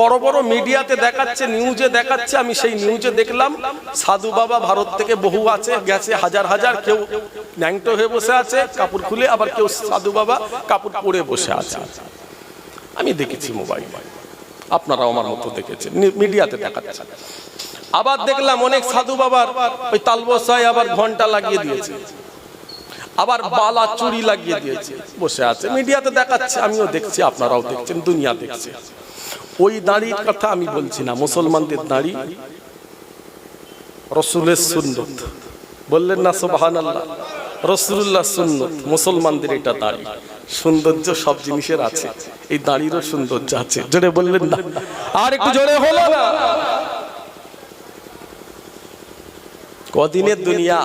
বড় বড় মিডিয়াতে দেখাচ্ছে নিউজে দেখাচ্ছে, আমি সেই নিউজে দেখলাম, সাধু বাবা ভারত থেকে বহু আছে, গেছে হাজার হাজার, কেউ ন্যাংটো হয়ে বসে আছে, কাপড় খুলে আবার কেউ সাধু বাবা কাপড় পরে বসে আছে। আমি দেখেছি মোবাইল আপনারাও আমার মতো দেখেছেন মিডিয়াতে দেখাচ্ছে। আবার দেখলাম অনেক সাধু বাবার ওই তালবসায় আবার ঘণ্টা লাগিয়ে দিয়েছে। আবার বালা চুরি লাগিয়ে দিয়েছে, বসে আছে। মিডিয়াতে দেখাচ্ছে, আমিও দেখছি, আপনারাও দেখছেন, দুনিয়া দেখছে। ওই দাড়ির কথা আমি বলছি না, মুসলমানদের দাঁড়ি। রসুলের সুন্নত। বললেন না সুবাহান আল্লাহ রসুল্লাহ সুন্নত, মুসলমানদের এটা দাড়ি। সৌন্দর্য সব জিনিসের আছে, এই দাড়িরও সৌন্দর্য আছে। জোরে বললেন না। আর একটু জোরে হলো না। কদিনের দুনিয়া,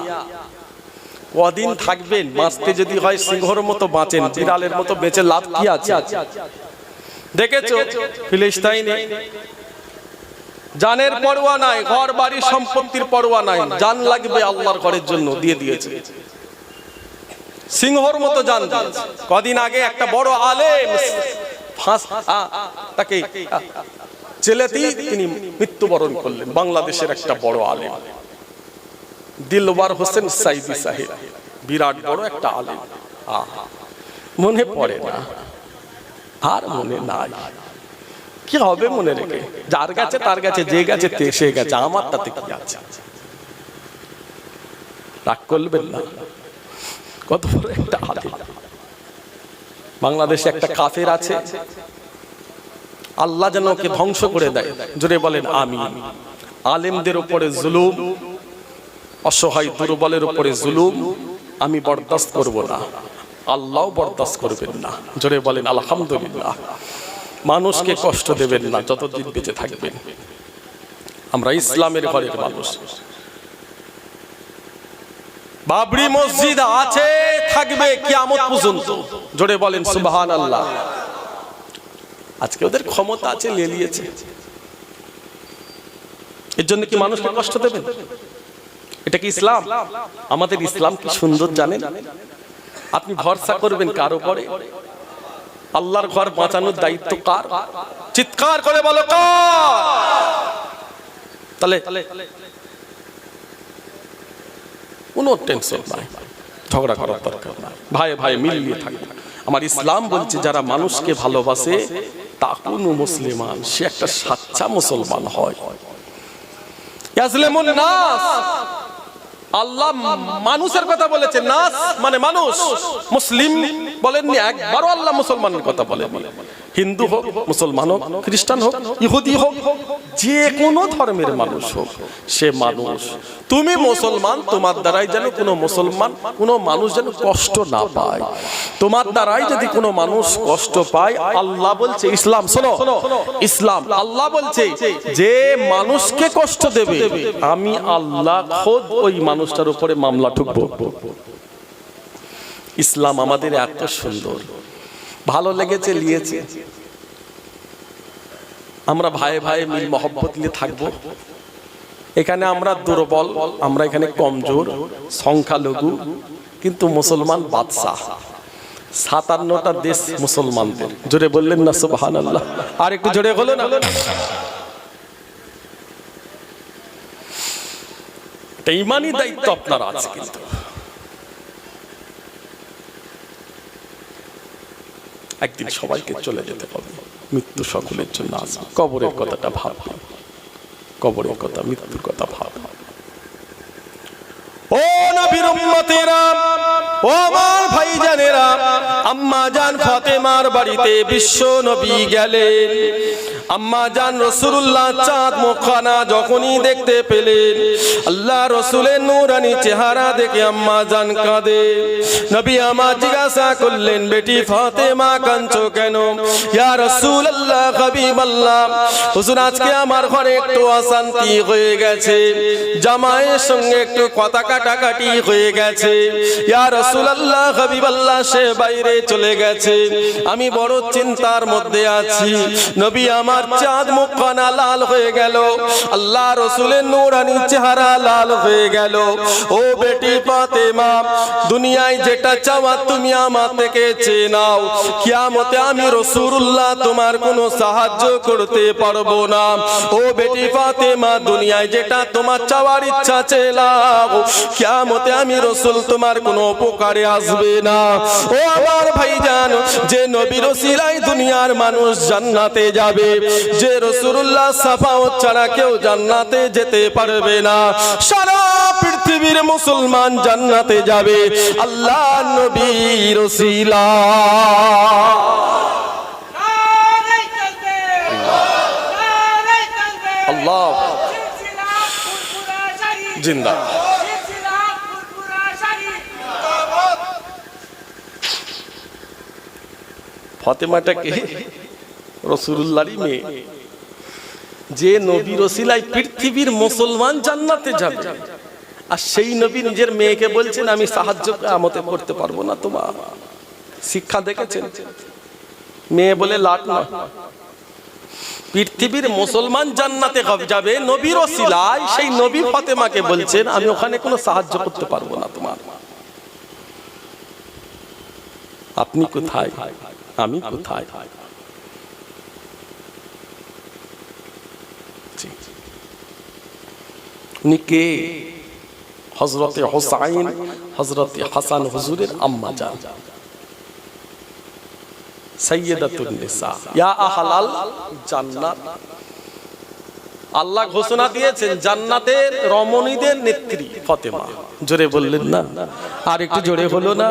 কদিন থাকবেন, বাঁচতে যদি হয় সিংহর মতো বাঁচেন, বিড়ালের মতো বেঁচে লাভ কি আছে? দেখেছ? ফিলিস্তাইনে। জানের পরোয়া নাই ঘর বাড়ি সম্পত্তির পরোয়া নাই। জান লাগবে আল্লাহর ঘরের জন্য, দিয়ে দিয়েছে। সিংহর মতো জান। কদিন আগে একটা বড় আলেম ফাঁস তাকে জেলেতেই তিনি মৃত্যুবরণ করলেন, বাংলাদেশের একটা বড় আলেম। দিলবার হোসেন সাইদি সাহেব, বিরাট বড় একটা আলেম। মনে পড়ে না। আর মনে নাই। কি হবে মনে রেখে? যার কাছে তার কাছে যে গেছে সে গেছে আমার তাতে কি আছে? রাগ করবেন না। কত বড় একটা আলেম বাংলাদেশে একটা কাফের আছে। আল্লাহ যেন ওকে ধ্বংস করে দেয়। জোরে বলেন আমি আলেমদের উপরে জুলুম, অসহায় দুর্বলের উপরে জুলুম, আমি বরদাস্ত করব না। আল্লাহ বরদাস্ত করবেন না। জোরে বলেন, আলহামদুলিল্লাহ। মানুষকে কষ্ট দেবেন না, যতদিন বেঁচে থাকবেন। আমরা ইসলামের ঘরের মানুষ। বাবরি মসজিদ আছে, থাকবে কিয়ামত পর্যন্ত। জোরে বলেন সুবহান আল্লাহ আজকে ওদের ক্ষমতা আছে, লেলিয়েছে। এর জন্য কি মানুষকে কষ্ট দেবেন? এটা কি ইসলাম? আমাদের ইসলাম কি সুন্দর জানেন? আপনি ভরসা করবেন কার উপরে? আল্লাহর ঘর বাঁচানোর দায়িত্ব কার? চিৎকার করে বলো তাহলে কোনো টেনশন নাই। ঝগড়া করার দরকার নাই। ভাই ভাই, মিলিয়ে থাকবে আমার ইসলাম বলছে, যারা মানুষকে ভালোবাসে, তা কোনো মুসলিমান, সে একটা সাচ্চা মুসলমান হয়। নাস। আল্লাহ মানুষের কথা বলেছে নাস মানে মানুষ। মুসলিম বলেননি একবারও আল্লাহ মুসলমানের কথা বলেন হিন্দু হোক, মুসলমান হোক, খ্রিস্টান হোক, ইহুদি হোক, যে কোনো ধর্মের মানুষ হোক, সে মানুষ। তুমি মুসলমান, তোমার দ্বারাই যেন কোনো মুসলমান, কোনো মানুষ যেন কষ্ট না পায়। তোমার দ্বারাই যদি কোনো মানুষ কষ্ট পায়, আল্লাহ বলছে, ইসলাম, শোনো, ইসলাম, আল্লাহ বলছে, যে মানুষকে কষ্ট দেবে, আমি আল্লাহ খোদ ওই মানুষটার উপরে মামলা ঠুকবো। ইসলাম আমাদের এত সুন্দর। ভালো লেগেছে, লিয়েছে। আমরা ভাই ভাই মিল মহব্বত নিয়ে থাকব। এখানে আমরা দুর্বল, আমরা এখানে কমজোর, সংখ্যালঘু, কিন্তু মুসলমান বাদশাহ। সাতান্নটা দেশ মুসলমানদের। জোরে বললেন না সুবহান আল্লাহ আর একটু জোরে হলো না। এটা ইমানি দায়িত্ব আপনার আছে কিন্তু একদিন সবাইকে চলে যেতে হবে। মৃত্যু সকলের জন্য আসবে কবরের কথাটা ভাব। কবরের কথা, মৃত্যুর কথা ভাব। ও নবীর উম্মতেরা, ও আমার ভাইজানেরা, আম্মা জান ফাতেমার বাড়িতে বিশ্ব নবী গেলেন আম্মা জান রসুল্লাহ চাঁদ মুখানা যখনই দেখতে পেলেন, আল্লাহ রসুলের নূরানি চেহারা দেখে আম্মা জান কাঁদে। নবী আমার জিজ্ঞাসা করলেন, বেটি ফাতেমা কাঞ্চো কেন? ইয়া রসুল আল্লাহ হাবিব আল্লাহ হুজুর, আজকে আমার ঘরে একটু অশান্তি হয়ে গেছে। জামাইয়ের সঙ্গে একটু কথা কাটাকাটি হয়ে গেছে। ইয়া রসুল রাসূলুল্লাহ, হাবিবাল্লাহ, সে বাইরে চলে গেছে। আমি বড় চিন্তার মধ্যে আছি। নবী আমার চাঁদ মুখখানা লাল হয়ে গেল। আল্লাহ রসুলের নূরানি চেহারা লাল হয়ে গেল। ও বেটি ফাতেমা, দুনিয়ায় যেটা চাওয়া তুমি আমার থেকে চেয়ে নাও। কিয়ামতে আমি রসুল্লাহ তোমার কোনো সাহায্য করতে পারব না। ও বেটি ফাতেমা, দুনিয়ায় যেটা তোমার চাওয়ার ইচ্ছা চেলাও কিয়ামতে আমি রসুল তোমার কোনো উপকারে আসবে না। ও আমার ভাইজান যে নবীর সিলাই দুনিয়ার মানুষ জান্নাতে যাবে যে রসুল্লাহ সাফাও ছাড়া কেউ জান্নাতে যেতে পারবে না। সারা পৃথিবীর মুসলমান জান্নাতে যাবে। আল্লাহ নবীর সিলা নারে তাকবীর নারে তাকবীর আল্লাহ। জিন্দা সিলসিলা ফুরফুরা জারি ফতেমাটাকে রসুল্লাহরই মেয়ে। যে নবী রসিলাই পৃথিবীর মুসলমান জান্নাতে যাবে। আর সেই নবী নিজের মেয়েকে বলছেন, আমি সাহায্য আমতে করতে পারব না তোমার। শিক্ষা দেখেছেন? মেয়ে বলে, লাট না। পৃথিবীর মুসলমান জান্নাতে যাবে? নবীর ওসিলায় সেই নবী ফতেমাকে বলছেন, আমি ওখানে কোনো সাহায্য করতে পারব না তোমার। আপনি কোথায়? আমি কোথায়? উনি কে? হজরতে হোসাইন হজরতে হাসান হুজুরের আম্মা যান নিসা। ইয়া জান্নাত। আল্লাহ ঘোষণা দিয়েছেন জান্নাতের রমণীদের নেত্রী ফতেমা। জোরে বললেন না? আর একটু জোরে হলো না?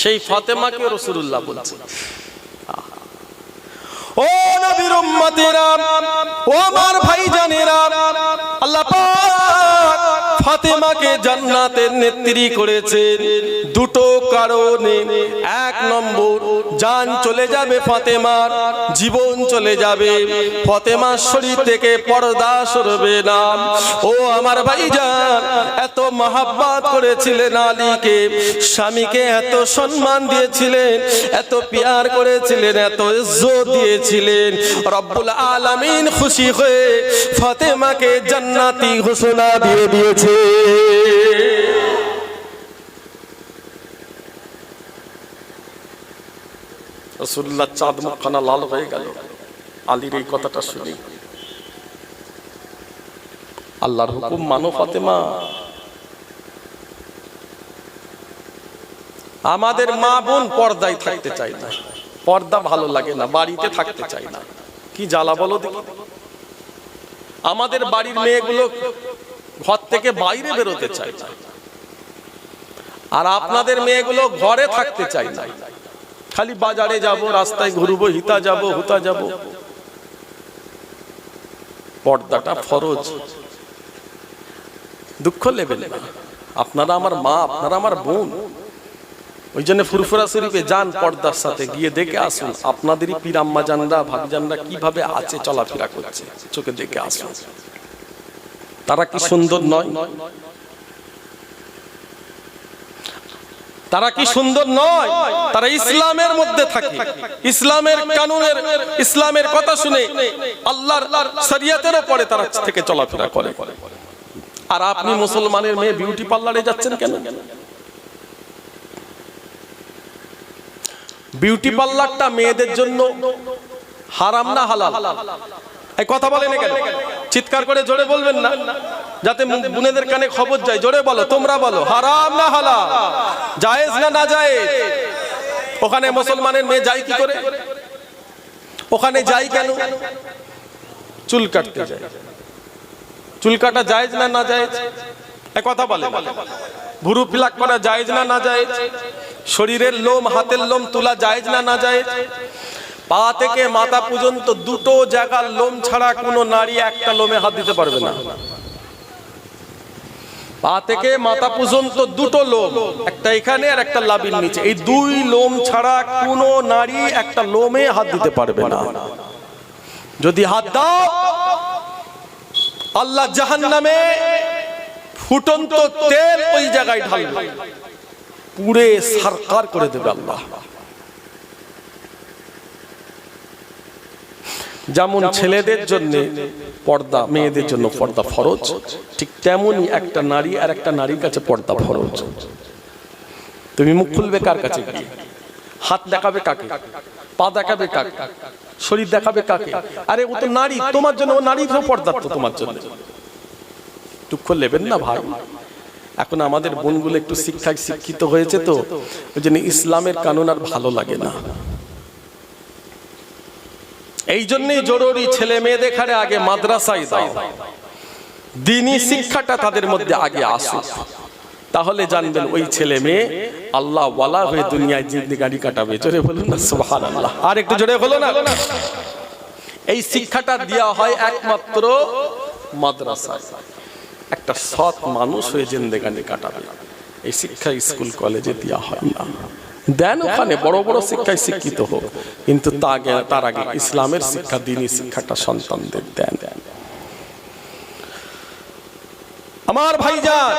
সেই ফাতেমাকে রসুল্লাহ বলছে। ও নবীর উম্মতেরা ও আমার ভাইজানেরা আল্লাহ পাক ফাতেমাকে জান্নাতের নেত্রী করেছেন। দুটো কারণে। এক নম্বর যান চলে যাবে ফাতেমার, জীবন চলে যাবে। ফাতেমার শরীর থেকে পর্দা সরবে না। ও আমার ভাইজান, এত মহাব্বাত করেছিলেন আলীকে। স্বামীকে এত সম্মান দিয়েছিলেন, এত পিয়ার করেছিলেন, এত ইজ্জত দিয়েছিলেন। রব্বুল আলামিন খুশি হয়ে ফাতেমাকে জান্নাতি ঘোষণা দিয়ে দিয়েছে। রসুল্লাহ চাঁদ মুখখানা লাল হয়ে গেল। আলীর এই কথাটা শুনি। আল্লাহর হুকুম মানো, ফাতেমা। আমাদের মা বোন পর্দায় থাকতে চায় না। পর্দা ভালো লাগে না, বাড়িতে থাকতে চায় না। কি জ্বালা বলো দেখি। আমাদের বাড়ির মেয়েগুলো ঘর থেকে বাইরে বেরোতে না আর আপনাদের মেয়েগুলো ঘরে থাকতে চায় না খালি বাজারে যাব, রাস্তায় ঘুরবো, হিতা যাব, হুতা যাব। পর্দাটা ফরজ। দুঃখ লেবেন আপনারা আমার মা, আপনারা আমার বোন। ওই জন্য ফুরফুরা শরীফে যান পর্দার সাথে, গিয়ে দেখে আসুন আপনাদেরই পিরাম্মা জানরা ভাবিজানরা কীভাবে আছে, চলাফেরা করছে। চোখে দেখে আসুন। তারা কি সুন্দর নয়? তারা কি সুন্দর নয়? তারা ইসলামের মধ্যে থাকে। ইসলামের কানুনের, ইসলামের কথা শুনে শরিয়তেরও পরে তারা থেকে চলাফেরা করে। আর আপনি মুসলমানের মেয়ে বিউটি পার্লারে যাচ্ছেন কেন? বিউটি পার্লারটা মেয়েদের জন্য হারাম না হালাল? কথা বলেন কেন? চিৎকার করে জোরে বলবেন না। যাতে বোনেদের কানে খবর যায়। জোরে বলো, তোমরা বলো, হারাম না হালাল? জায়েজ না না জায়েজ ওখানে মুসলমানের মেয়ে যায় কি করে? ওখানে যাই কেন? চুল কাটতে যায়। চুল কাটা জায়েজ না না জায়েজ কথা বলে ভুরু ফিলাক করা জায়েজ না না জায়েজ শরীরের লোম, হাতের লোম তোলা জায়েজ না না জায়েজ পা থেকে মাথা পর্যন্ত দুটো জায়গার লোম ছাড়া কোনো নারী একটা লোমে হাত দিতে পারবে না। পা থেকে মাথা পর্যন্ত দুটো লোম, একটা এখানে আর একটা লাবির নিচে। এই দুই লোম ছাড়া কোনো নারী একটা লোমে হাত দিতে পারবে না। যদি হাত দাও, আল্লাহ জাহান নামে ফুটন্ত তেল ওই জায়গায় ঢালবে। পুড়ে সারকার করে দেবে আল্লাহ। যেমন ছেলেদের জন্য পর্দা মেয়েদের জন্য পর্দা ফরজ। ঠিক তেমনই একটা নারী আর একটা নারীর কাছে পর্দা ফরজ। তুমি মুখ খুলবে কার কাছে? হাত দেখাবে কাকে? পা দেখাবে কাকে? শরীর দেখাবে কাকে? আরে ও তো নারী তোমার জন্য ও নারী তো পর্দা তো তোমার জন্য। দুঃখ নেবেন না ভাই। এখন আমাদের বোনগুলো একটু শিক্ষায় শিক্ষিত হয়েছে তো ওই জন্য ইসলামের কানুন আর ভালো লাগে না। এই জন্যই জরুরি ছেলে মেয়ে দেখারে আগে মাদ্রাসায় দাও। দিনই শিক্ষাটা তাদের মধ্যে আগে আসুক। তাহলে জানবেন ওই ছেলে মেয়ে আল্লাহ ওয়ালা হয়ে দুনিয়ায় জিন্দিগানি কাটাবে। জোরে বলুন না সুবহান আল্লাহ আর একটু জোরে হলো না। এই শিক্ষাটা দেওয়া হয় একমাত্র মাদ্রাসায়। একটা সৎ মানুষ হয়ে জিন্দেগানি কাটাবে। এই শিক্ষা স্কুল, কলেজে দেওয়া হয় না। দেন ওখানে বড় বড় শিক্ষায় শিক্ষিত হোক। কিন্তু তার আগে ইসলামের শিক্ষা দিনই শিক্ষাটা সন্তানদের দেন। আমার ভাইজান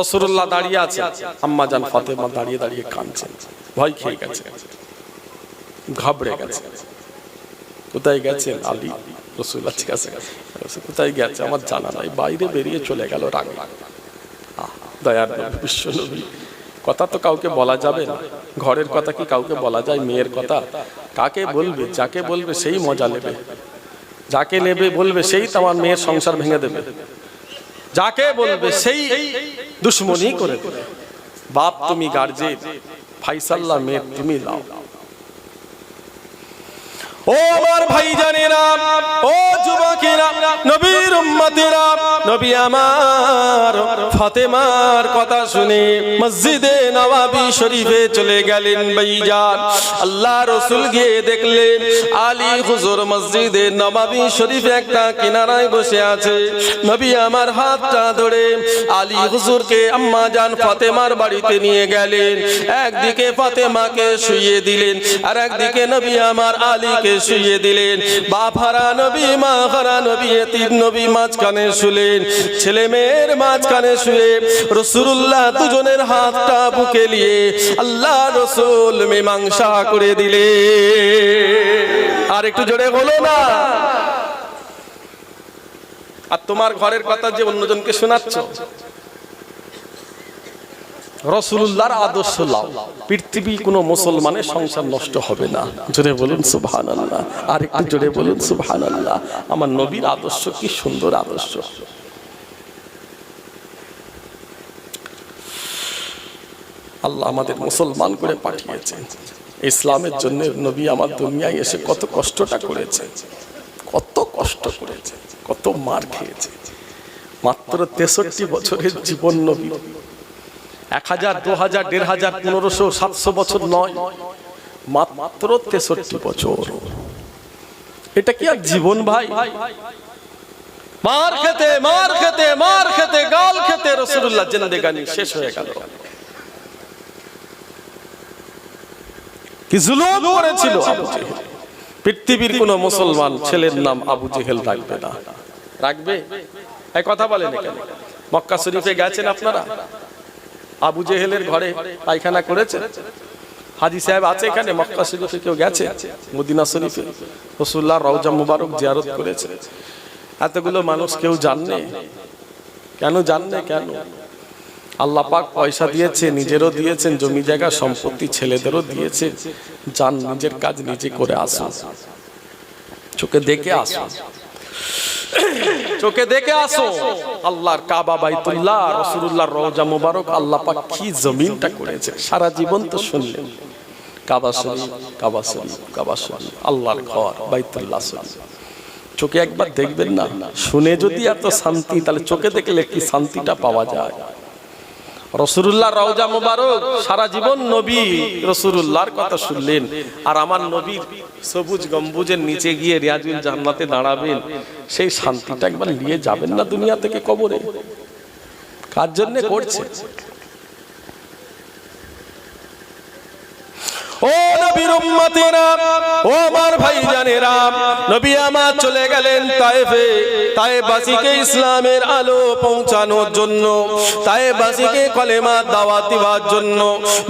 রসুল্লাহ দাঁড়িয়ে আছে আম্মা জান ফাতেমা দাঁড়িয়ে দাঁড়িয়ে কাঁদছেন। ভয় খেয়ে গেছে। ঘাবড়ে গেছে। কোথায় গেছেন আলী? রসুল্লাহ ঠিক আছে। কোথায় গেছে? আমার জানা নাই। বাইরে বেরিয়ে চলে গেল রাগ। দয়ার বিশ্ব নবী কথা তো কাউকে বলা যাবে না। ঘরের কথা কি কাউকে বলা যায়? মেয়ের কথা। কাকে বলবে? যাকে বলবে সেই মজা নেবে। যাকে নেবে বলবে সেই তো আমার মেয়ের সংসার ভেঙে দেবে। যাকে বলবে সেই দুশ্মনী করে দেবে। বাপ, তুমি গার্জেন ফাইসাল্লাহ, মেয়ে, তুমি লাও। ও আমার ভাই জানেরা ও যুবকেরা, নবীর উম্মতেরা নবী আমার ফাতেমার কথা শুনে মসজিদে নওয়াবি শরীফে চলে গেলেন ভাইজান আল্লাহ রসুল গিয়ে দেখলেন, আলী হুজুর মসজিদে নবাবি শরীফে একটা কিনারায় বসে আছে। নবী আমার হাতটা ধরে আলী হুজুরকে আম্মা জান ফাতেমার বাড়িতে নিয়ে গেলেন। একদিকে ফাতেমাকে শুইয়ে দিলেন, আর একদিকে নবী আমার আলীকে শুইয়ে দিলেন। বাপ হারা নবী, মা হারা নবী তিন নবী মাঝখানে শুলেন। ছেলে মেয়ের মাঝখানে শুয়ে রসুল্লাহ দুজনের হাতটা বুকে নিয়ে আল্লাহ রসুল মীমাংসা করে দিলে আর একটু জোরে বলো না? আর তোমার ঘরের কথা যে অন্যজনকে শোনাচ্ছ? রসুল্লাহর আদর্শ লাও। পৃথিবী কোনো মুসলমানের সংসার নষ্ট হবে না। জোরে বলুন সুবহান আল্লাহ আর একটু জোরে বলুন সুবহান আল্লাহ আমার নবীর আদর্শ কি সুন্দর আদর্শ? আল্লাহ আমাদের মুসলমান করে পাঠিয়েছেন ইসলামের জন্য নবী আমার দুনিয়ায় এসে কত কষ্টটা করেছে, কত কষ্ট করেছে, কত মার খেয়েছে। মাত্র তেষট্টি বছরের জীবন নবী। এক হাজার, দু হাজার, দেড় হাজার, পনেরোশো, সাতশো বছর নয়, মাত্র তেষট্টি বছর। এটা কি আর জীবন ভাই? মার খেতে মার খেতে মার খেতে, গাল খেতে, রসুল্লাহ জেন্দেগানি শেষ হয়ে গেল। কি জুলুম করেছিল? আবু জেহেল। পৃথিবীর কোন মুসলমান ছেলের নাম আবু জেহেল রাখবে না। রাখবে? এই কথা বলেন কেন মক্কা শরীফে গেছেন আপনারা? আবু জেহেলের ঘরে পায়খানা করেছে হাজি সাহেব আছে এখানে? মক্কা শরীফে কেউ গেছে? মদিনা শরীফে? রসুল্লাহ রওজা মুবারক জিয়ারত করেছে। এতগুলো মানুষ কেউ জাননে কেন জাননে কেন? আল্লাহ পাক পয়সা দিয়েছে, নিজেরও দিয়েছেন, জমি জায়গা, সম্পত্তি ছেলেদেরও দিয়েছে। যান, নিজের কাজ নিজে করে আসুন। চোখে দেখে আসুন। চোখে দেখে আসো আল্লাহর কাবা বাইতুল্লাহ রসুল্লাহ রওজা মুবারক, আল্লাহ পাক কি জমিনটা করেছে? সারা জীবন তো শুনলেন। কাবা শরীফ কাবা আল্লাহর ঘর, বাইতুল্লাহ চোখে একবার দেখবেন না? শুনে যদি এত শান্তি, তাহলে চোখে দেখলে কি শান্তিটা পাওয়া যায়? রসুল্লাহ রওজা মুবারক, সারা জীবন নবী রসুল্লাহর কথা শুনলেন। আর আমার নবীর সবুজ গম্বুজের নিচে গিয়ে রিয়াজুল জান্নাতে দাঁড়াবেন, সেই শান্তিটা একবার নিয়ে যাবেন না দুনিয়া থেকে কবরে। কার জন্য করছে? ও নবীর উম্মতেরা, ও আমার ভাই জানেরা নবী আমার চলে গেলেন তায়েফে, তায়েবাসীকে ইসলামের আলো পৌঁছানোর জন্য, তায়েবাসীকে কলেমা দাওয়াত দেওয়ার জন্য।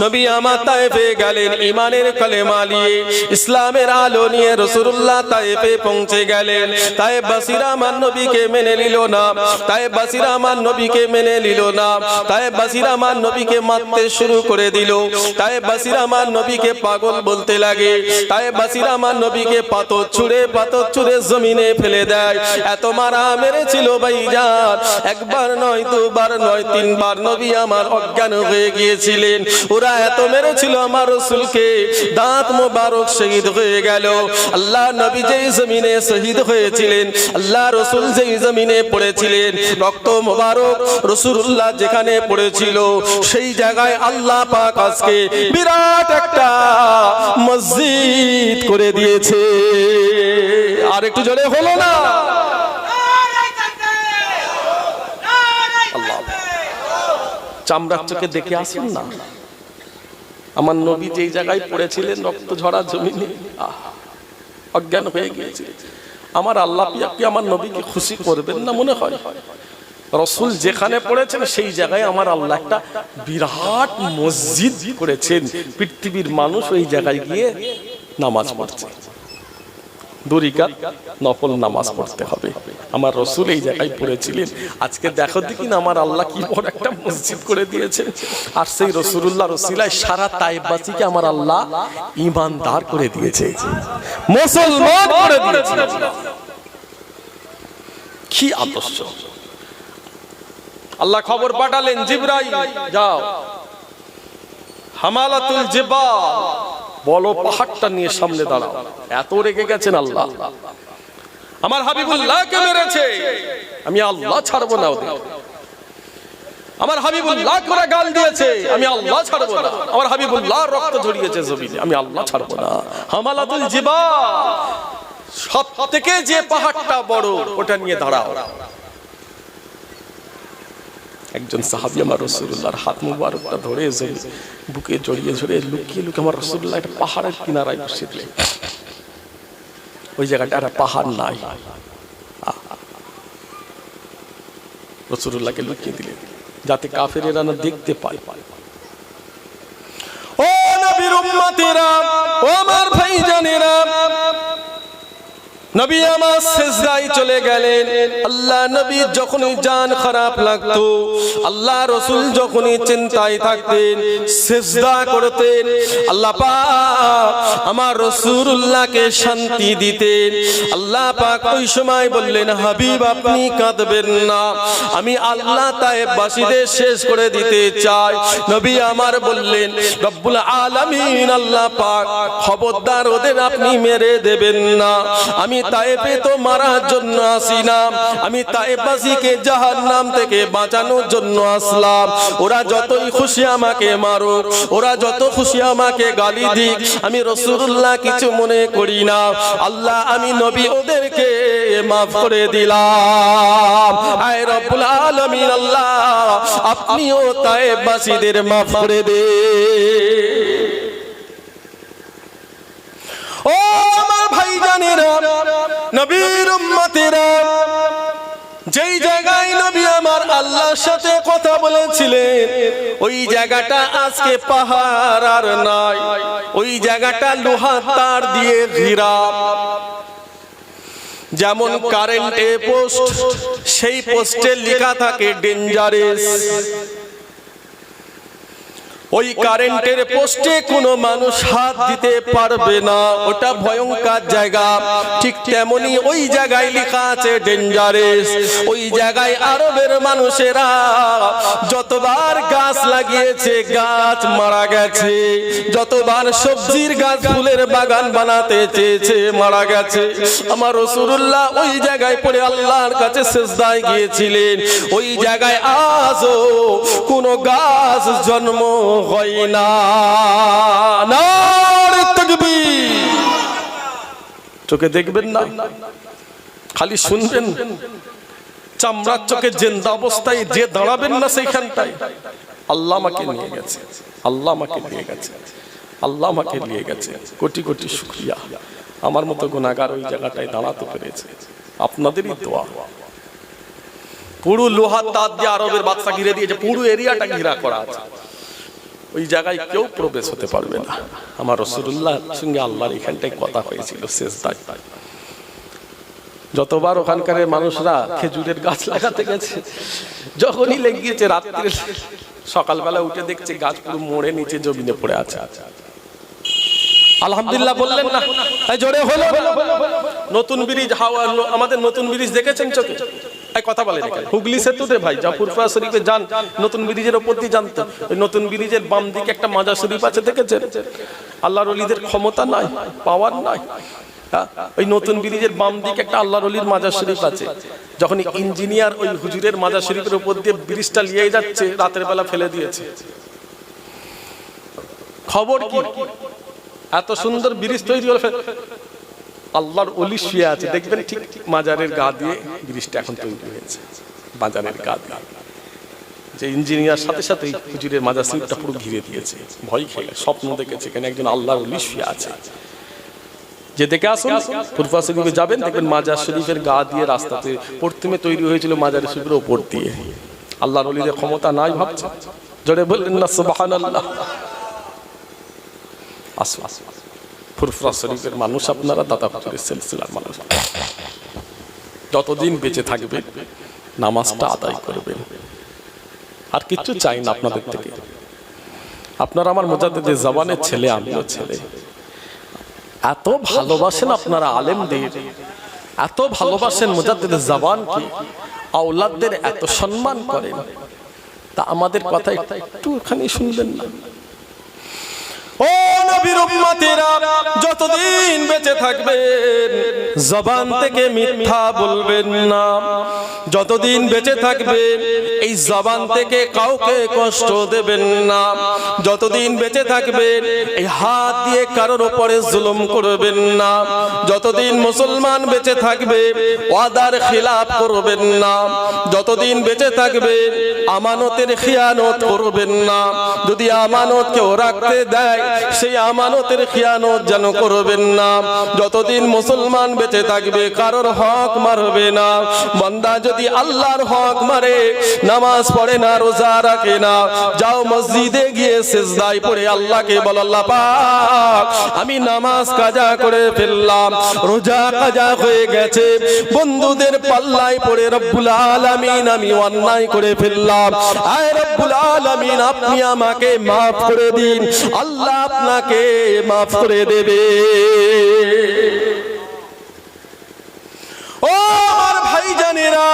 নবী আমার তায়েফে গেলেন ইমানের কলেমা নিয়ে, ইসলামের আলো নিয়ে রসুল্লাহ তায়েফে পৌঁছে গেলেন। তায়েবাসীরা আমার নবীকে মেনে নিল না, তায়েবাসীরা আমার নবীকে মেনে নিল না, তায়েবাসীরা আমার নবীকে মারতে শুরু করে দিল, তায়েবাসীরা আমার নবীকে পাগল বলতে লাগে। তায়েবাসীরা আমার নবীকে পাথর ছুঁড়ে পাথর ছুঁড়ে জমিনে ফেলে দেয়। এত মারা মেরেছিল ভাইজান একবার নয়, দুবার নয়, তিনবার নবী আমার অজ্ঞান হয়ে গিয়েছিলেন। ওরা এত মেরেছিল আমার রসুলকে। দাঁত মোবারক শহীদ হয়ে গেল। আল্লাহ নবী যেই জমিনে শহীদ হয়েছিলেন, আল্লাহ রসুল যেই জমিনে পড়েছিলেন, রক্ত মোবারক রসুল্লাহ যেখানে পড়েছিল, সেই জায়গায় আল্লাহ পাক আজকে বিরাট একটা মসজিদ করে দিয়েছে। আর একটু জোরে হলো না। চামড়ার চোখে দেখে আসুন না। আমার নবী যেই জায়গায় পড়েছিলেন, রক্ত ঝরা জমিনে। অজ্ঞান হয়ে গিয়েছে। আমার আল্লাহ আমার নবীকে খুশি করবেন না মনে হয়? রসুল যেখানে পড়েছেন সেই জায়গায় আমার আল্লাহ একটা বিরাট মসজিদ করেছেন। পৃথিবীর মানুষ ওই জায়গায় গিয়ে নামাজ পড়ছে। দুরিকাত নফল নামাজ পড়তে হবে। আমার রসুল এই জায়গায় পড়েছিলেন। আজকে দেখো দেখি না আমার আল্লাহ কি বড় একটা মসজিদ করে দিয়েছেন। আর সেই রসুল্লাহ রসিলায় সারা তাইবাসীকে আমার আল্লাহ ইমানদার করে দিয়েছে। মুসলমান করে দিয়েছে। কি আদর্শ। আল্লাহ খবর পাঠালেন জিব্রাইল যাও। হামালাতুল জিবাল বলো পাহাড়টা নিয়ে সামনে দাঁড়াও। এত রেগে গেছেন আল্লাহ। আমার হাবিবুল্লাহকে মেরেছে। আমি আল্লাহ ছাড়বো না ওদের। আমার হাবিবুল্লাহ করে গাল দিয়েছে। আমি আল্লাহ ছাড়বো না। আমার হাবিবুল্লাহ রক্ত ঝরিয়েছে জমিনে। আমি আল্লাহ ছাড়বো না। হামালাতুল জিবা সব থেকে যে পাহাড়টা বড় ওটা নিয়ে দাঁড়াও। একজন সাহাবি আমার রসুল্লাহর হাত মুবারকটা ধরে জমি বুকে জড়িয়ে জড়িয়ে লুকিয়ে লুকিয়ে আমার রসুল্লাহ একটা পাহাড়ের কিনারায় বসে দিলেন। ওই জায়গাটা একটা পাহাড় নাই। রসুল্লাহকে লুকিয়ে দিলেন, যাতে কাফেরেরা না দেখতে পায়। ও নবীর উম্মতেরা, ও আমার ভাইজানেরা নবী আমার সেজদায় চলে গেলেন। আল্লাহ নবী যখনই জান খারাপ লাগতো, আল্লাহ রসুল যখনই চিন্তায় থাকতেন, সেজদা করতেন, আল্লাহ পাক আমার রসুল্লাহকে শান্তি দিতেন। আল্লাহ পাক ওই সময় বললেন, হাবিব আপনি কাঁদবেন না, আমি আল্লাহ তায়েববাসীদের শেষ করে দিতে চাই। নবী আমার বললেন, রব্বুল আলামিন আল্লাহ পাক খবরদার ওদের আপনি মেরে দেবেন না, আমি তায়েফে তো মারার জন্য আসি না আমি তায়েফবাসীকে জাহান্নাম থেকে বাঁচানোর জন্য আসলাম। ওরা যতই খুশি আমাকে মারুক, ওরা যত খুশি আমাকে গালি দিক, আমি রসুল্লাহ কিছু মনে করি না। আল্লাহ, আমি নবী ওদেরকে মাফ করে দিলাম। আয় রব্বুল আলামিন, আল্লাহ, আপনিও তায়েফবাসীদের মাফ করে দে। ও নবীর উম্মতেরা যেই জায়গায় নবী আমার আল্লাহর সাথে কথা বলেছিলেন, ওই জায়গাটা আজকে পাহাড় আর নাই ওই জায়গাটা লোহা তার দিয়ে ঘিরা। যেমন কারেন্টে পোস্ট, সেই পোস্টে লেখা থাকে ডেঞ্জারেস ওই কারেন্টের পোস্টে কোনো মানুষ হাত দিতে পারবে না। ওটা ভয়ঙ্কর জায়গা। ঠিক তেমনি ওই জায়গায় লেখা আছে ডেঞ্জারেস ওই জায়গায় আরবের মানুষেরা যতবার গাছ লাগিয়েছে, গাছ মারা গেছে। যতবার সবজির গাছ ফুলের বাগান বানাতে চেয়েছে, মারা গেছে। আমার রসুল্লাহ ওই জায়গায় পড়ে আল্লাহর কাছে শেষদায় গিয়েছিলেন। ওই জায়গায় আজও কোনো গাছ জন্ম চোখে দেখবেন না? খালি শুনবেন। চামড়ার চোখে জেন্দা অবস্থায় যে দাঁড়াবেন না সেইখানটায়, আল্লাহ আমাকে নিয়ে গেছে। আল্লাহ আমাকে নিয়ে গেছে। আল্লাহ আমাকে নিয়ে গেছে। কোটি কোটি শুক্রিয়া। আমার মতো গুণাগার ওই জায়গাটায় দাঁড়াতে পেরেছে। আপনাদেরই দোয়া। পুরো লোহার তার দিয়ে আরবের বাদশা ঘিরে দিয়েছে। পুরো এরিয়াটা ঘিরা করা আছে। ওই জায়গায় কেউ প্রবেশ হতে পারবে না। আমার রসুল্লাহ সঙ্গে আল্লাহর এখানটায় কথা হয়েছিল শেষ দায়। যতবার ওখানকার মানুষরা খেজুরের গাছ লাগাতে গেছে, যখনই লেগিয়েছে রাত্রে, সকালবেলা উঠে দেখছে গাছ পুরো মোড়ে নিচে জমিনে পড়ে আছে। আলহামদুলিল্লাহ বললেন না জোরে হলো নতুন ব্রিজ, হাওয়া, আমাদের নতুন ব্রিজ দেখেছেন চোখে? কথা বলে হুগলি সেতুতে ভাই জাফরপুরা শরীফে যান নতুন ব্রিজের ওপর দিয়ে নতুন ব্রিজের বাম দিকে একটা মাজার শরীফ আছে দেখেছেন? আল্লাহর অলিদের ক্ষমতা নাই পাওয়ার নাই। হ্যাঁ? ওই নতুন ব্রিজের বাম দিকে একটা আল্লাহর অলির মাজার শরীফ আছে। যখন ইঞ্জিনিয়ার ওই হুজুরের মাজার শরীফের উপর দিয়ে ব্রিজটা নিয়ে যাচ্ছে রাতের বেলা ফেলে দিয়েছে। খবর কি? এত সুন্দর ব্রিজ তৈরি হলো আল্লাহর অলি শুয়ে আছে। দেখবেন ঠিক মাজারের গা দিয়ে ব্রিজটা এখন তৈরি হয়েছে। বাজারের গা দিয়ে। যে ইঞ্জিনিয়ার সাথে সাথে হুজুরের মাজার শরীফটা পুরো ঘিরে দিয়েছে। ভয় খেয়ে স্বপ্ন দেখেছে এখানে একজন আল্লাহর অলি শুয়ে আছে। যে দেখে আসুন, ফুরফা শরীফে যাবেন, দেখবেন মাজার শরীফের গা দিয়ে রাস্তাতে প্রথমে তৈরি হয়েছিল মাজার শরীফের ওপর দিয়ে। আল্লাহর অলিদের ক্ষমতা নাই ভাবছে জোরে বললেন না, সুবহানাল্লাহ। আসুন। ফুরফুরা শরীফের মানুষ আপনারা দাদা হুজুরের সিলসিলার মানুষ। যতদিন বেঁচে থাকবে, নামাজটা আদায় করবেন। আর কিচ্ছু চাই না আপনাদের থেকে। আপনারা আমার মোজাদ্দেদের জবানের ছেলে, আমিও ছেলে। এত ভালোবাসেন আপনারা আলেমদের। এত ভালোবাসেন মুজাদ্দিদের জবানকে। আওলাদদের এত সম্মান করেন। তা আমাদের কথা একটুখানি শুনবেন না। ও নবীর উম্মতেরা, যতদিন বেঁচে থাকবেন, জবান থেকে মিথ্যা বলবেন না। যতদিন বেঁচে থাকবেন, এই জবান থেকে কাউকে কষ্ট দেবেন না। যতদিন বেঁচে থাকবেন, এই হাত দিয়ে কারোর উপরে জুলুম করবেন না। যতদিন মুসলমান বেঁচে থাকবে, ওয়াদার খিলাফ করবেন না। যতদিন বেঁচে থাকবে আমানতের খিয়ানত করবেন না। যদি আমানত কেউ রাখতে দেয় সেই আমানতের খিয়ানত যেন করবেন না। যতদিন মুসলমান বেঁচে থাকবে, কারোর হক মারবে না। বান্দা যদি আল্লাহর হক মারে, নামাজ পড়ে না, রোজা রাখে না, যাও মসজিদে গিয়ে সেজদায় পড়ে আল্লাহকে বল, আল্লাহ পাক, আমি নামাজ কাজা করে ফেললাম, রোজা কাজা হয়ে গেছে। বন্ধুদের পাল্লায় পড়ে রব্বুল আলামিন, আমি অন্যায় করে ফেললাম। আয় রব্বুল আলামিন, আপনি আমাকে মাফ করে দিন। আল্লাহ আপনাকে মাফ করে দেবে। ও আমার ভাই জানেরা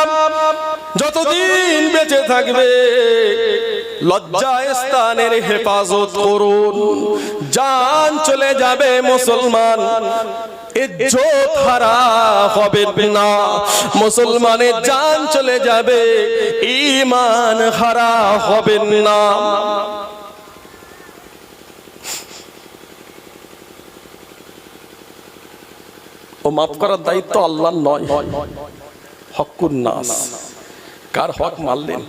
যতদিন বেঁচে থাকবে লজ্জা স্থানের হেফাজত করুন। জান চলে যাবে মুসলমান, ইজ্জত হারা হবে না। মুসলমানের জান চলে যাবে ইমান হারা হবে না। ও মাফ করার দায়িত্ব আল্লাহর নয়। নাস। কার হক মারলেন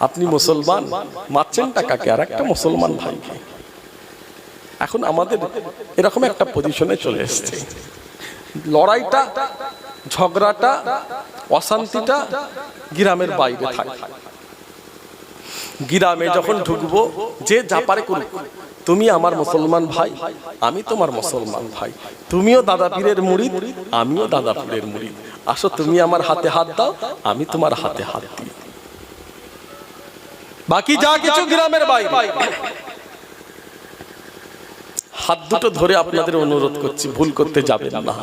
আপনি মুসলমান, মারছেন টাকাকে। আর একটা মুসলমান ভাইকে। এখন আমাদের এরকম একটা পজিশনে চলে এসছে। লড়াইটা, ঝগড়াটা, অশান্তিটা গ্রামের বাইরে থাকে। গ্রামে যখন ঢুকবো, যে যা পারে করুক। তুমি আমার মুসলমান ভাই, আমি তোমার মুসলমান ভাই। তুমিও দাদা পীরের মুড়িদ, আমিও দাদা পীরের মুড়িদ। আসো তুমি আমার হাতে হাত দাও, আমি তোমার হাতে হাত দিই। বাকি যা কিছু গ্রামের বাইরে হাত দুটো ধরে আপনাদের অনুরোধ করছি, ভুল করতে যাবেন না।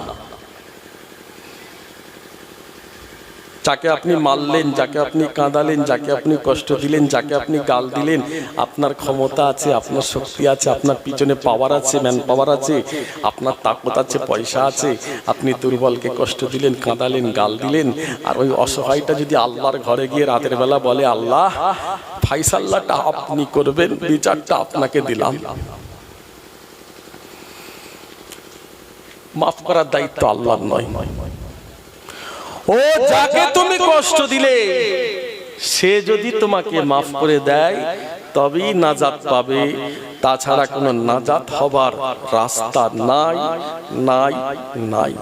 যাকে আপনি মারলেন যাকে আপনি কাঁদালেন যাকে আপনি কষ্ট দিলেন যাকে আপনি গাল দিলেন আপনার ক্ষমতা আছে আপনার শক্তি আছে আপনার পিছনে পাওয়ার আছে ম্যান পাওয়ার আছে আপনার তাকত আছে পয়সা আছে আপনি দুর্বলকে কষ্ট দিলেন কাঁদালেন গাল দিলেন আর ওই অসহায়টা যদি আল্লাহর ঘরে গিয়ে রাতের বেলা বলে আল্লাহ ফাইসাল্লাহটা আপনি করবেন বিচারটা আপনাকে দিলাম। মাফ করার দায়িত্ব আল্লাহর নয় ও, যাকে তুমি কষ্ট দিলে, সে যদি তোমাকে মাফ করে দেয়, তবেই নাজাত পাবে। তাছাড়া কোনো নাজাত হবার রাস্তা নাই নাই নাই।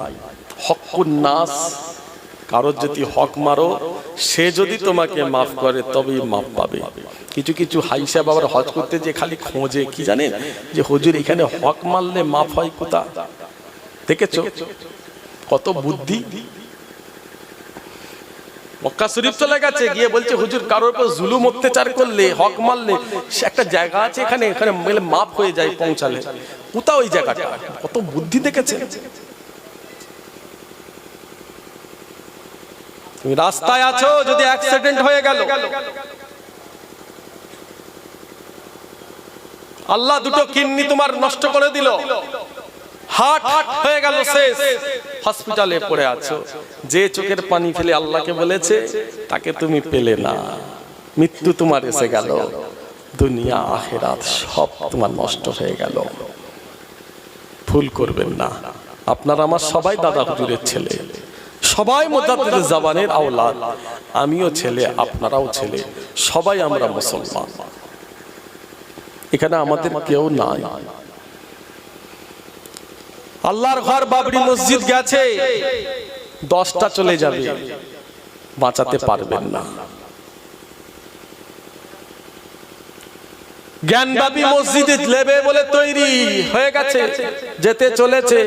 হকুন নাস, কারোর যদি হক মারো, সে যদি তোমাকে মাফ করে, তবেই মাফ পাবে। কিছু কিছু হাইসা বাবার হজ করতে যে খালি খোঁজে, কি জানেন যে হুজুর এখানে হক মারলে মাফ হয় কোথা? দেখেছ? কত বুদ্ধি? মক্কা শরীফ চলে গেছে, গিয়ে বলছে, হুজুর, কারোর উপর জুলুম, অত্যাচার করলে, হক মারলে একটা জায়গা আছে এখানে এখানে মেলে মাপ হয়ে যায় পৌঁছালে। কোথাও ওই জায়গাটা? কত বুদ্ধি দেখেছে। তুমি রাস্তায় আছো, যদি অ্যাক্সিডেন্ট হয়ে গেল। আল্লাহ দুটো কিডনি তোমার নষ্ট করে দিল। হার্ট হয়ে গেল শেষ। হসপিটালে পড়ে আছো। যে চোখের পানি ফেলে আল্লাহকে বলেছে তাকে তুমি পেলে না। মৃত্যু তোমার এসে গেল। দুনিয়া আখেরাত সব তোমার নষ্ট হয়ে গেল। ভুল করবেন না। আপনার আমার সবাই দাদা হুজুরের ছেলে। সবাই মোদ্দাতের জাবানের আওলাদ। আমিও ছেলে আপনারাও ছেলে। সবাই আমরা মুসলমান। এখানে আমাদের কেউ নাই। আল্লাহর ঘর বাবরি মসজিদ গেছে। দশটা চলে যাবে। বাঁচাতে পারবেন না। জ্ঞানবাবী মসজিদে লেবে বলে তৈরি হয়ে গেছে। যেতে চলেছে।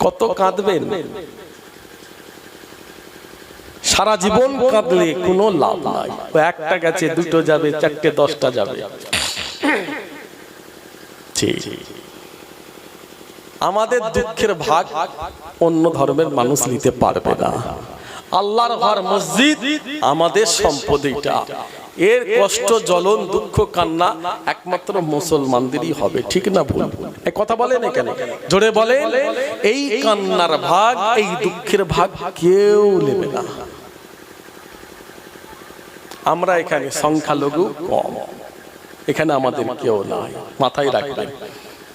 কত কাঁদবেন। সারা জীবন কাঁদলে কোনো লাভ নাই। একটা গেছে দুটো যাবে চারটে দশটা যাবে। ঠিক। আমাদের দুঃখের ভাগ অন্য ধর্মের মানুষ নিতে পারবে না। আল্লাহর ঘর মসজিদ আমাদের সম্পদ এটা এর কষ্ট, জ্বলন, দুঃখ, কান্না একমাত্র মুসলমানদেরই হবে, ঠিক না ভুল? কথা বলেন কেন জোরে বলে এই কান্নার ভাগ, এই দুঃখের ভাগ কেউ নেবে না। আমরা এখানে সংখ্যালঘু কম। এখানে আমাদের কেউ নাই। মাথায় রাখবেন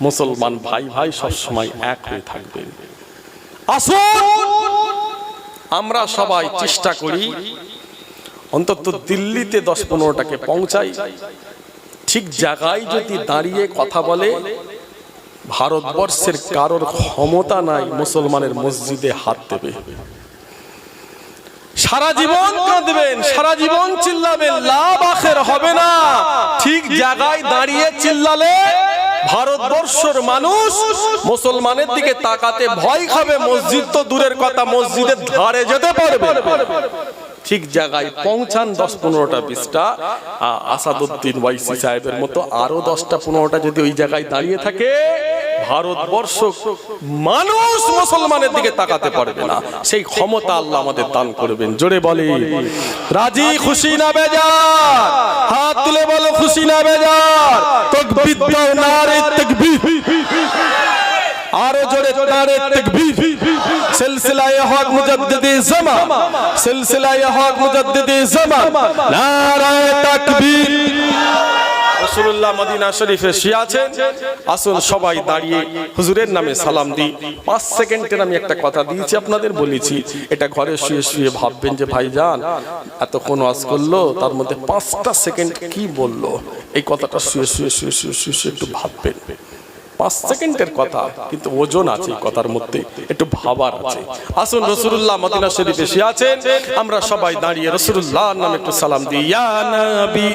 মুসলমান ভাই ভাই সবসময় এক হয়ে থাকবেন আসুন! আমরা সবাই চেষ্টা করি অন্তত দিল্লিতে দশ পনেরোটাকে পৌঁছাই। ঠিক জায়গায় যদি দাঁড়িয়ে কথা বলে ভারতবর্ষের কারোর ক্ষমতা নাই মুসলমানের মসজিদে হাত দেবে। সারা জীবন কাঁদবেন সারা জীবন চিল্লাবেন লাভ আখের হবে না। ঠিক জায়গায় দাঁড়িয়ে চিল্লালে ভারতবর্ষের মানুষ মুসলমানের দিকে তাকাতে ভয় খাবে, মসজিদ তো দূরের কথা, মসজিদের ধারে যেতে পারবে। ঠিক জায়গায় পৌঁছান দশ পনেরোটা বিশটা। আসাদুদ্দিন ওয়াইসি সাহেবের মতো আরও দশটা পনেরোটা যদি ওই জায়গায় দাঁড়িয়ে থাকে, ভারতবর্ষ মানুষ মুসলমানের দিকে তাকাতে পারবে না। সেই ক্ষমতা আল্লাহ আমাদের দান করবেন। জোরে বলে, রাজি, খুশি না বেজার? হাত তুলে বলো, খুশি না বেজার? তকবীর দাও নারে, তকবীর। আরও জোরে নারে তকবীর। সিলসিলায়ে হক মুজাদ্দিদি জামা। সিলসিলায়ে হক মুজাদ্দিদি জামা। নারায়ে তাকবীর। রাসূলুল্লাহ মদিনা শরীফে শুয়ে আছেন। আসুন সবাই দাঁড়িয়ে হুজুরের নামে সালাম দিই। পাঁচ সেকেন্ডের আমি একটা কথা দিয়েছি আপনাদের বলেছি। এটা ঘরে শুয়ে শুয়ে ভাববেন যে, ভাইজান, এতক্ষণ ওয়াজ করল, তার মধ্যে পাঁচটা সেকেন্ড কি বলল? এই কথাটা শুয়ে শুয়ে শুয়ে শুয়ে শুয়ে একটু ভাববেন। পাঁচ সেকেন্ডের কথা, কিন্তু ওজন আছে কথার মধ্যে, একটু ভাবার আছে। আসুন রসুল্লাহ মদিনা শরীফ এসে আছেন, আমরা সবাই দাঁড়িয়ে রসুল্লাহ নামে একটু সালাম দিই, ইয়া নবী